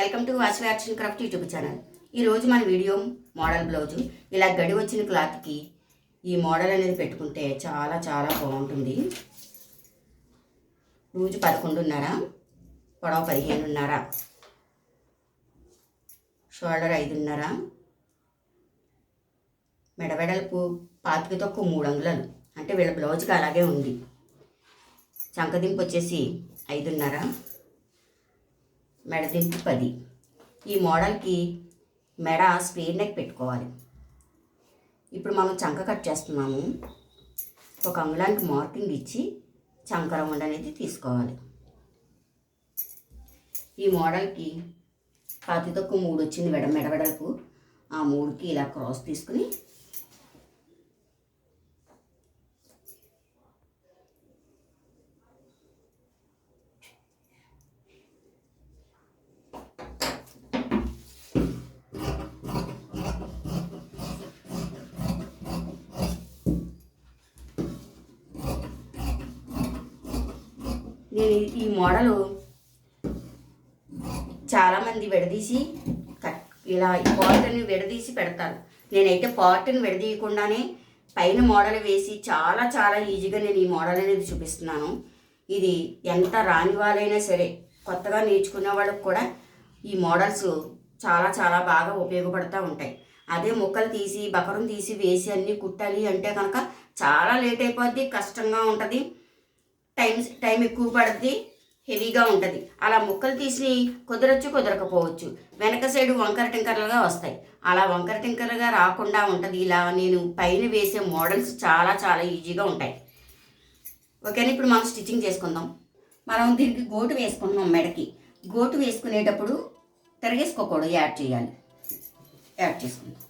Welcome to watch arts craft YouTube channel. ఈరోజు మన video model blouse. ఇలా గడి వచ్చిన క్లాత్కి ఈ మోడల్ అనేది పెట్టుకుంటే చాలా చాలా బాగుంటుంది. లూజు పదకొండున్నర పొడవ పదిహేనున్నర షోల్డర్ ఐదున్నర మెడవెడల్పు పాతిక తక్కువ మూడు అంగుళాలు. అంటే వీళ్ళ బ్లౌజ్కి అలాగే ఉంది. చంకదింపు వచ్చేసి ఐదున్నర మెడదింపు పది. ఈ మోడల్కి మెడ స్క్వేర్ నెక్ పెట్టుకోవాలి. ఇప్పుడు మనం చంక కట్ చేస్తున్నాము. ఒక అంగుళానికి మార్కింగ్ ఇచ్చి చంక రౌండ్ అనేది తీసుకోవాలి. ఈ మోడల్కి పాతి తక్కువ మూడు వచ్చింది మెడ మెడవెడలకు ఆ మూడుకి ఇలా క్రాస్ తీసుకుని నేను ఈ- మోడలు చాలామంది విడదీసి కట్ ఇలా ఈ పార్ట్ని విడదీసి పెడతారు. నేనైతే పార్ట్ని విడదీయకుండానే పైన మోడల్ వేసి చాలా చాలా ఈజీగా నేను ఈ మోడల్ అనేది చూపిస్తున్నాను. ఇది ఎంత రాని వాళ్ళైనా సరే కొత్తగా నేర్చుకునే వాళ్ళకి కూడా ఈ మోడల్స్ చాలా చాలా బాగా ఉపయోగపడుతూ ఉంటాయి. అదే ముక్కలు తీసి బకరం తీసి వేసి అన్నీ కుట్టాలి అంటే కనుక చాలా లేట్ అయిపోద్ది కష్టంగా ఉంటుంది. టైం టైం ఎక్కువ పడుద్ది హెవీగా ఉంటుంది. అలా ముక్కలు తీసి కుదరచ్చు కుదరకపోవచ్చు. వెనక సైడ్ వంకర టింకర్లుగా వస్తాయి. అలా వంకర టింకర్లుగా రాకుండా ఉంటుంది. ఇలా నేను పైన వేసే మోడల్స్ చాలా చాలా ఈజీగా ఉంటాయి. ఓకేనా? ఇప్పుడు మనం స్టిచ్చింగ్ చేసుకుందాం. మనం దీనికి గోటు వేసుకుంటున్నాం మెడకి. గోటు వేసుకునేటప్పుడు తిరగేసుకోకూడదు. యాడ్ చేయాలి. యాడ్ చేసుకుందాం.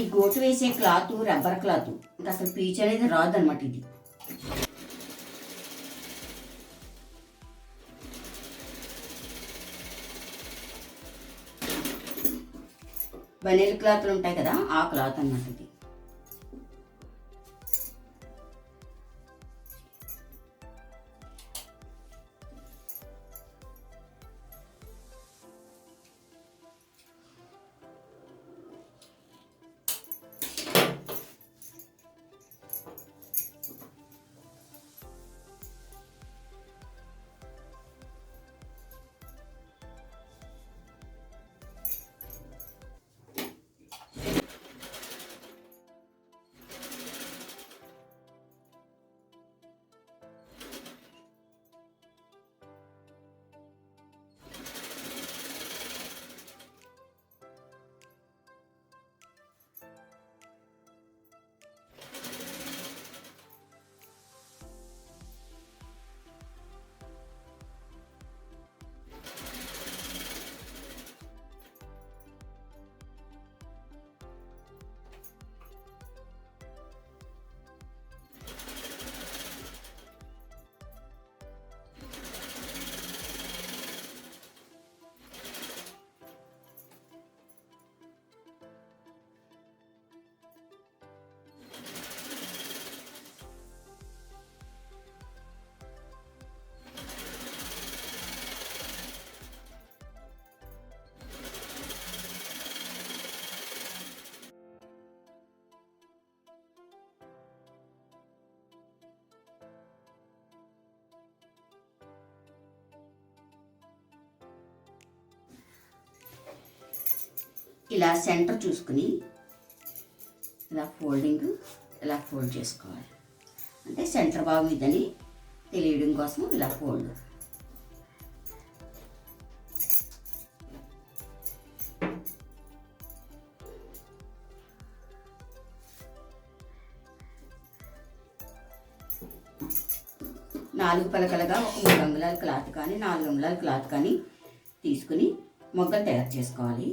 ఈ గోటు వేసే క్లాత్ రబ్బర్ క్లాత్. ఇంకా అసలు పీచ్ అనేది రాదనమాట ఇది. బనీల్ క్లాత్లు ఉంటాయి కదా ఆ క్లాత్ అన్నమాట ఇది. ఇలా సెంటర్ చూసుకుని ఇలా ఫోల్డింగ్ ఇలా ఫోల్డ్ చేసుకోవాలి. అంటే సెంటర్ భాగం ఇదని తెలియడం కోసం ఇలా ఫోల్డ్. నాలుగు పలకలుగా ఒక మూడు అంగుళాల క్లాత్ కానీ నాలుగు అంగుళాల క్లాత్ కానీ తీసుకుని మొగ్గలు తయారు చేసుకోవాలి.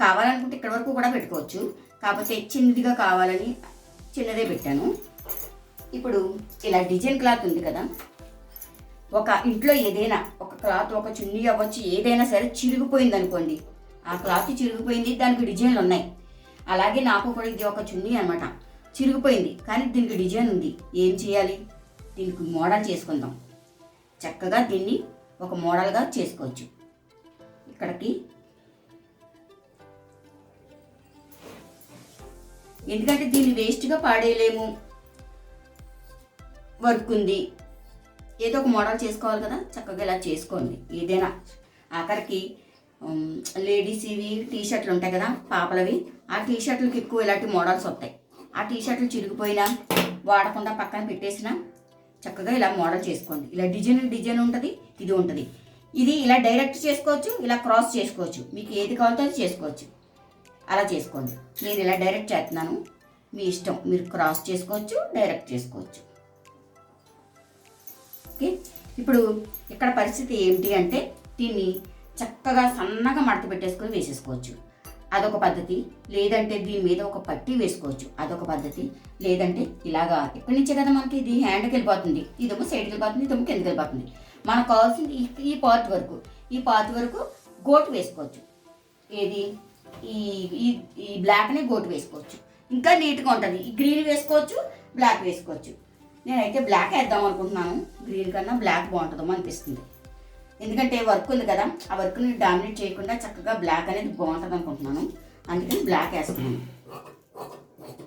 కావాలనుకుంటే ఇక్కడ వరకు కూడా పెట్టుకోవచ్చు. కాకపోతే చిన్నదిగా కావాలని చిన్నదే పెట్టాను. ఇప్పుడు ఇలా డిజైన్ క్లాత్ ఉంది కదా. ఒక ఇంట్లో ఏదైనా ఒక క్లాత్ ఒక చున్నీ అవ్వచ్చు ఏదైనా సరే చిరిగిపోయింది అనుకోండి. ఆ క్లాత్ చిరిగిపోయింది దానికి డిజైన్లు ఉన్నాయి. అలాగే నాకు కూడా ఇది ఒక చున్నీ అనమాట చిరిగిపోయింది కానీ దీనికి డిజైన్ ఉంది. ఏం చేయాలి? దీనికి మోడల్ చేసుకుందాం. చక్కగా దీన్ని ఒక మోడల్గా చేసుకోవచ్చు. ఇక్కడికి ఎందుకంటే దీన్ని వేస్ట్గా పాడేయలేము. వర్క్ ఉంది. ఏదో ఒక మోడల్ చేసుకోవాలి కదా చక్కగా ఇలా చేసుకోండి. ఏదైనా ఆఖరికి లేడీస్ ఇవి టీ షర్ట్లు ఉంటాయి కదా పాపలవి. ఆ టీ షర్ట్లకి ఎక్కువ ఇలాంటి మోడల్స్ వస్తాయి. ఆ టీ షర్ట్లు చిరిగిపోయినా వాడకుండా పక్కన పెట్టేసినా చక్కగా ఇలా మోడల్ చేసుకోండి. ఇలా డిజైన్ డిజైన్ ఉంటుంది ఇది ఉంటుంది. ఇది ఇలా డైరెక్ట్ చేసుకోవచ్చు ఇలా క్రాస్ చేసుకోవచ్చు. మీకు ఏది కావాలో అది చేసుకోవచ్చు. అలా చేసుకోండి. నేను ఇలా డైరెక్ట్ చేస్తున్నాను. మీ ఇష్టం. మీరు క్రాస్ చేసుకోవచ్చు డైరెక్ట్ చేసుకోవచ్చు. ఓకే? ఇప్పుడు ఇక్కడ పరిస్థితి ఏమిటి అంటే దీన్ని చక్కగా సన్నగా మడత పెట్టేసుకొని వేసేసుకోవచ్చు. అదొక పద్ధతి. లేదంటే దీని మీద ఒక పట్టీ వేసుకోవచ్చు. అదొక పద్ధతి. లేదంటే ఇలాగా ఇక్కడి నుంచే కదా మనకి ఇది హ్యాండ్కి వెళ్ళిపోతుంది. ఇదేమో సైడ్కి వెళ్ళిపోతుంది. ఇదేమో కిందకి వెళ్ళిపోతుంది. మనకు కావాల్సింది ఈ- ఈ పార్ట్ వరకు. ఈ పార్ట్ వరకు గోటు వేసుకోవచ్చు. ఏది? ఈ ఈ ఈ బ్లాక్నే గోటు వేసుకోవచ్చు. ఇంకా నీట్గా ఉంటుంది. ఈ గ్రీన్ వేసుకోవచ్చు బ్లాక్ వేసుకోవచ్చు. నేనైతే బ్లాక్ వేద్దాం అనుకుంటున్నాను. గ్రీన్ కన్నా బ్లాక్ బాగుంటుందో అనిపిస్తుంది. ఎందుకంటే వర్క్ ఉంది కదా ఆ వర్క్ని డామినేట్ చేయకుండా చక్కగా బ్లాక్ అనేది బాగుంటుంది అనుకుంటున్నాను. అందుకని బ్లాక్ వేస్తున్నాను.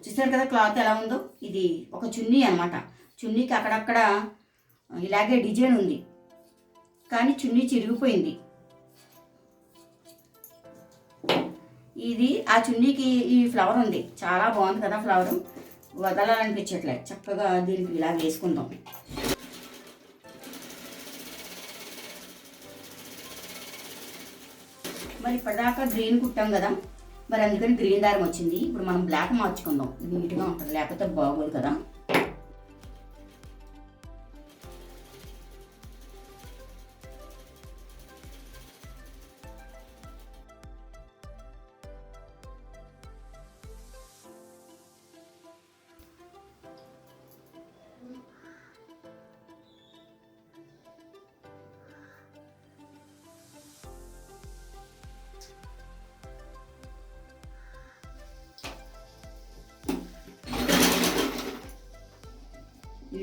చూసారు కదా క్లాత్ ఎలా ఉందో? ఇది ఒక చున్నీ అనమాట చున్నీకి అక్కడక్కడ ఇలాగే డిజైన్ ఉంది. కానీ చున్నీ చిరిగిపోయింది. ఇది ఆ చున్నీకి ఈ ఫ్లవర్ ఉంది. చాలా బాగుంది కదా ఫ్లవర్ వదలాలనిపించట్లే. చక్కగా దీనికి ఇలా వేసుకుందాం. మరి ఇప్పటిదాకా గ్రీన్ కుట్టాం కదా. మరి అందుకని గ్రీన్ దారం వచ్చింది. ఇప్పుడు మనం బ్లాక్ మార్చుకుందాం. నీట్గా ఉంటుంది. లేకపోతే బాగోదు కదా.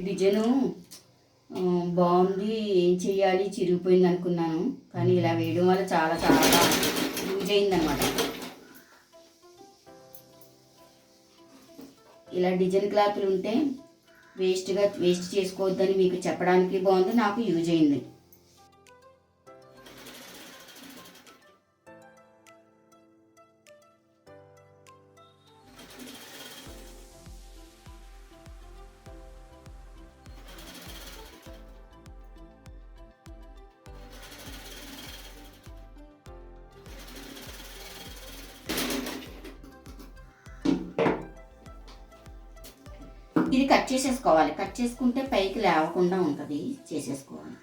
డిజైను బాగుంది ఏం చేయాలి చిరిగిపోయింది అనుకున్నాను. కానీ ఇలా వేయడం వల్ల చాలా చాలా యూజ్ యూజ్ అయిందనమాట ఇలా డిజైన్ క్లాత్లు ఉంటే వేస్ట్గా వేస్ట్ చేసుకోవద్దని మీకు చెప్పడానికి బాగుంది నాకు యూజ్ అయింది. చేసుకోవాలి కట్ చేసుకుంటే పైకి లేవకుండా ఉంటుంది. చేసేసుకోవాలి.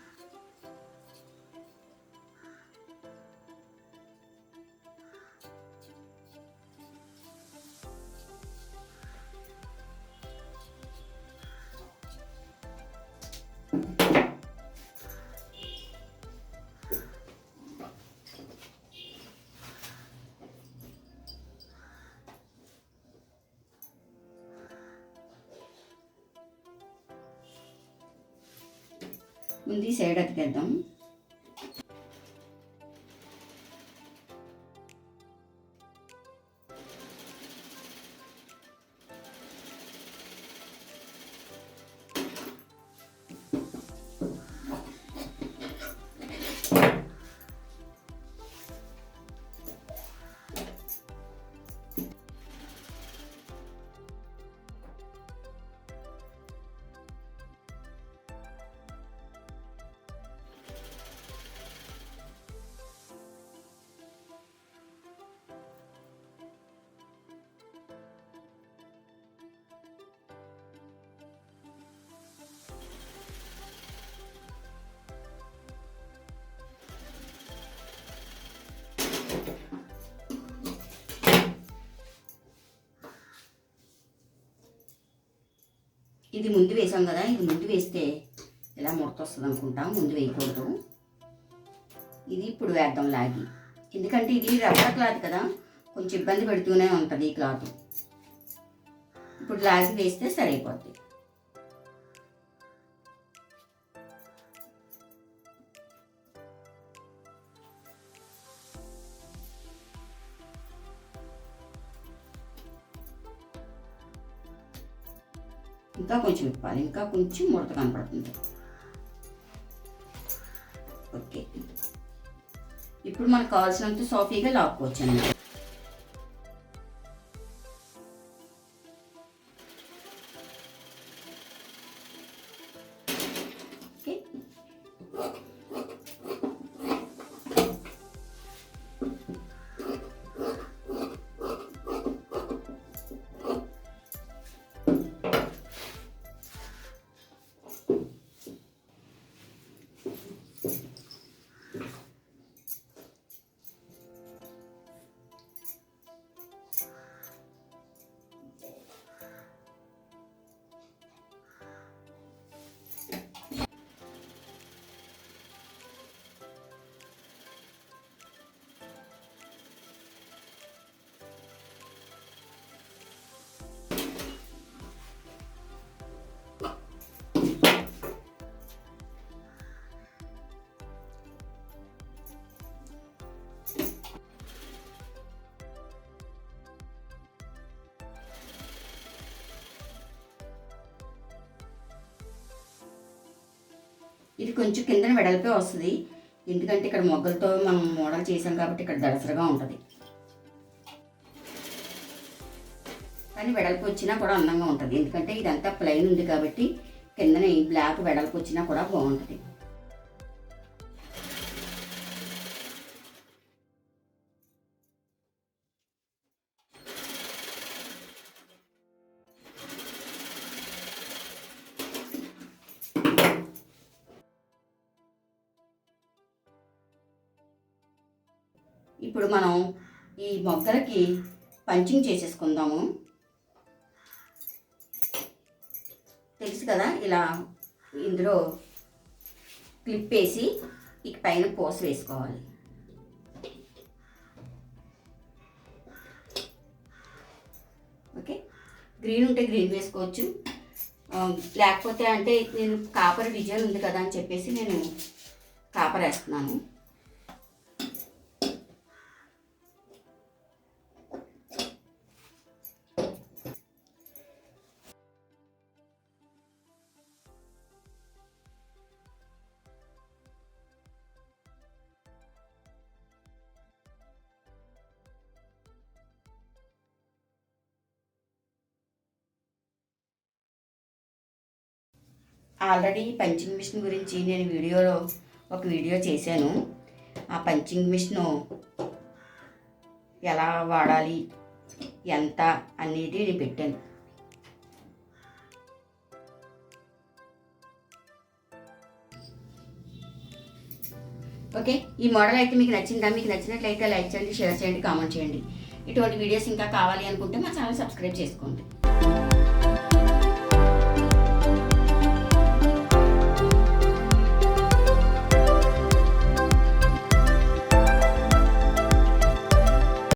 ముందు ఈ సైడ్ అతికేద్దాం. ఇది ముందు వేసాం కదా ఇది ముందు వేస్తే ఇలా ముడత వస్తుంది అనుకుంటాం ముందు వేయకూడదు. ఇది ఇప్పుడు వేద్దాం లాగి. ఎందుకంటే ఇది రబ్బర్ క్లాత్ కదా కొంచెం ఇబ్బంది పెడుతూనే ఉంటుంది ఈ క్లాత్. ఇప్పుడు లాగి వేస్తే సరైపోద్ది. ఇంకా కొంచెం ఇప్పాలి ఇంకా కొంచెం ముడత కనపడుతుంది ఓకే ఇప్పుడు మనకు కావాల్సినంత సాఫీగా లాక్కోవచ్చు అన్నమాట ఇది కొంచెం కిందన వెడల్పే వస్తుంది. ఎందుకంటే ఇక్కడ మొగ్గలతో మనం మోడల్ చేసాం కాబట్టి ఇక్కడ దడసరగా ఉంటుంది. కానీ వెడల్పు వచ్చినా కూడా అందంగా ఉంటుంది. ఎందుకంటే ఇదంతా ప్లెయిన్ ఉంది కాబట్టి కిందన ఈ బ్లాక్ వెడల్పు వచ్చినా కూడా బాగుంటుంది. ఇప్పుడు మనం ఈ మొగ్గలకి పంచింగ్ చేసేసుకుందాము. తెలుసు కదా ఇలా ఇందులో క్లిప్ వేసి ఇక పైన పోసి వేసుకోవాలి. ఓకే? గ్రీన్ ఉంటే గ్రీన్ వేసుకోవచ్చు. లేకపోతే అంటే నేను కాపర్ డిజైన్ ఉంది కదా అని చెప్పేసి నేను కాపర్ వేస్తున్నాను ఆల్రెడీ పంచింగ్ మిషన్ గురించి నేను వీడియోలో ఒక వీడియో చేశాను. ఆ పంచింగ్ మిషను ఎలా వాడాలి ఎంత అనేది నేను పెట్టాను. ఓకే ఈ మోడల్ అయితే మీకు నచ్చిందా? మీకు నచ్చినట్లయితే లైక్ చేయండి షేర్ చేయండి కామెంట్ చేయండి. ఇటువంటి వీడియోస్ ఇంకా కావాలి అనుకుంటే మా ఛానల్ సబ్స్క్రైబ్ చేసుకోండి.